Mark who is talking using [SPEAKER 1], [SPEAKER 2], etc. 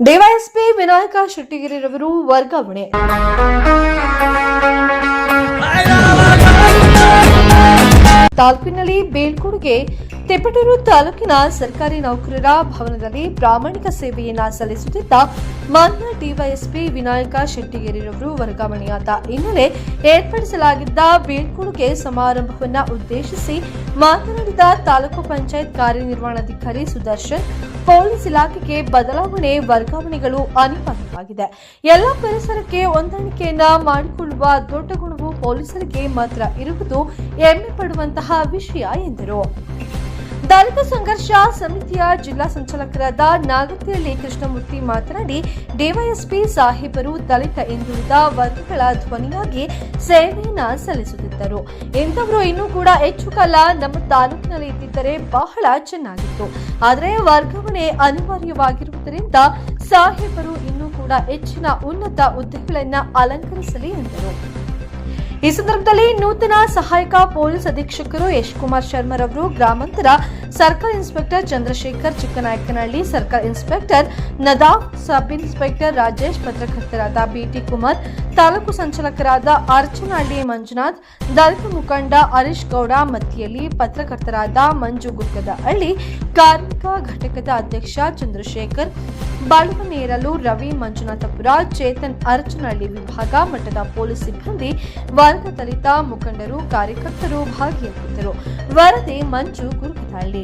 [SPEAKER 1] DYSP Vinayaka ಶೆಟ್ಟಿಗಿರಿರವರು ವರ್ಗಾವಣೆ. ತಾಲೂಕಿನಲ್ಲಿ ಬೀಳ್ಕೊಡುಗೆ ತಿಪಟೂರು ತಾಲೂಕಿನ ಸರ್ಕಾರಿ ನೌಕರರ ಭವನದಲ್ಲಿ ಪ್ರಾಮಾಣಿಕ ಸೇವೆಯನ್ನ ಸಲ್ಲಿಸುತ್ತಿದ್ದ ಮಾನ್ಯ ಡಿವೈಎಸ್ಪಿ ವಿನಾಯಕ ಶೆಟ್ಟಿಗೇರಿರವರು ವರ್ಗಾವಣೆಯಾದ ಹಿನ್ನೆಲೆ ಏರ್ಪಡಿಸಲಾಗಿದ್ದ ಬೀಳ್ಕೊಡುಗೆ ಸಮಾರಂಭವನ್ನ ಉದ್ದೇಶಿಸಿ ಮಾತನಾಡಿದ ತಾಲೂಕು ಪಂಚಾಯತ್ ಕಾರ್ಯನಿರ್ವಹಣಾಧಿಕಾರಿ ಸುದರ್ಶನ್, ಪೊಲೀಸ್ ಇಲಾಖೆಗೆ ಬದಲಾವಣೆ ವರ್ಗಾವಣೆಗಳು ಅನಿವಾರ್ಯವಾಗಿದೆ. ಎಲ್ಲ ಪರಿಸರಕ್ಕೆ ಹೊಂದಾಣಿಕೆಯನ್ನ ಮಾಡಿಕೊಳ್ಳುವ ದೊಡ್ಡ ಗುಣವು ಪೊಲೀಸರಿಗೆ ಮಾತ್ರ ಇರುವುದು ಹೆಮ್ಮೆ ಪಡುವಂತಹ ವಿಷಯ ಎಂದರು. ದಲಿತ ಸಂಘರ್ಷ ಸಮಿತಿಯ ಜಿಲ್ಲಾ ಸಂಚಾಲಕರಾದ ನಾಗತಿಹಳ್ಳಿ ಕೃಷ್ಣಮೂರ್ತಿ ಮಾತನಾಡಿ, ಡಿವೈಎಸ್ಪಿ ಸಾಹೇಬರು ದಲಿತ ಹಿಂದುಳಿದ ವರ್ಗಗಳ ಧ್ವನಿಯಾಗಿ ಸೇವೆಯನ್ನು ಸಲ್ಲಿಸುತ್ತಿದ್ದರು. ಇಂಥವರು ಇನ್ನೂ ಕೂಡ ಹೆಚ್ಚು ಕಾಲ ನಮ್ಮ ತಾಲೂಕಿನಲ್ಲಿ ಇದ್ದಿದ್ದರೆ ಬಹಳ ಚೆನ್ನಾಗಿತ್ತು. ಆದರೆ ವರ್ಗಾವಣೆ ಅನಿವಾರ್ಯವಾಗಿರುವುದರಿಂದ ಸಾಹೇಬರು ಇನ್ನೂ ಕೂಡ ಹೆಚ್ಚಿನ ಉನ್ನತ ಹುದ್ದೆಗಳನ್ನು ಅಲಂಕರಿಸಲಿ ಎಂದರು. ಈ ಸಂದರ್ಭದಲ್ಲಿ ನೂತನ ಸಹಾಯಕ ಪೊಲೀಸ್ ಅಧೀಕ್ಷಕರು ಯಶ್ ಕುಮಾರ್ ಶರ್ಮರವರು, ಗ್ರಾಮಾಂತರ circle inspector Chandrashekar Chikkanayakanahalli circle inspector ನದಾ sub inspector Rajesh, ಪತ್ರಕರ್ತರಾದ ಬಿಟಿ ಕುಮಾರ್, ತಾಲೂಕು ಸಂಚಾಲಕರಾದ ಅರ್ಚನಹಳ್ಳಿ ಮಂಜುನಾಥ್, ದಲಿತ ಮುಖಂಡ ಹರೀಶ್ ಗೌಡ, ಮತ್ತಿಯಲ್ಲಿ ಪತ್ರಕರ್ತರಾದ ಮಂಜು ಗುಡ್ಕದಹಳ್ಳಿ ಕಾರ್ಮಿಕ ಘಟಕದ ಅಧ್ಯಕ್ಷ ಚಂದ್ರಶೇಖರ್ ಬಾಳುವನೇರಲು ರವಿ ಮಂಜುನಾಥಪುರ, ಚೇತನ್ ಅರ್ಚನಹಳ್ಳಿ ವಿಭಾಗ ಮಟ್ಟದ ಪೊಲೀಸ್ ಸಿಬ್ಬಂದಿ ವರ್ಗ ದಲಿತ ಮುಖಂಡರು ಕಾರ್ಯಕರ್ತರು ಭಾಗಿಯಾಗಿದ್ದರು. ವರದಿ ಮಂಜು ಗುರುಕದಹಳ್ಳಿ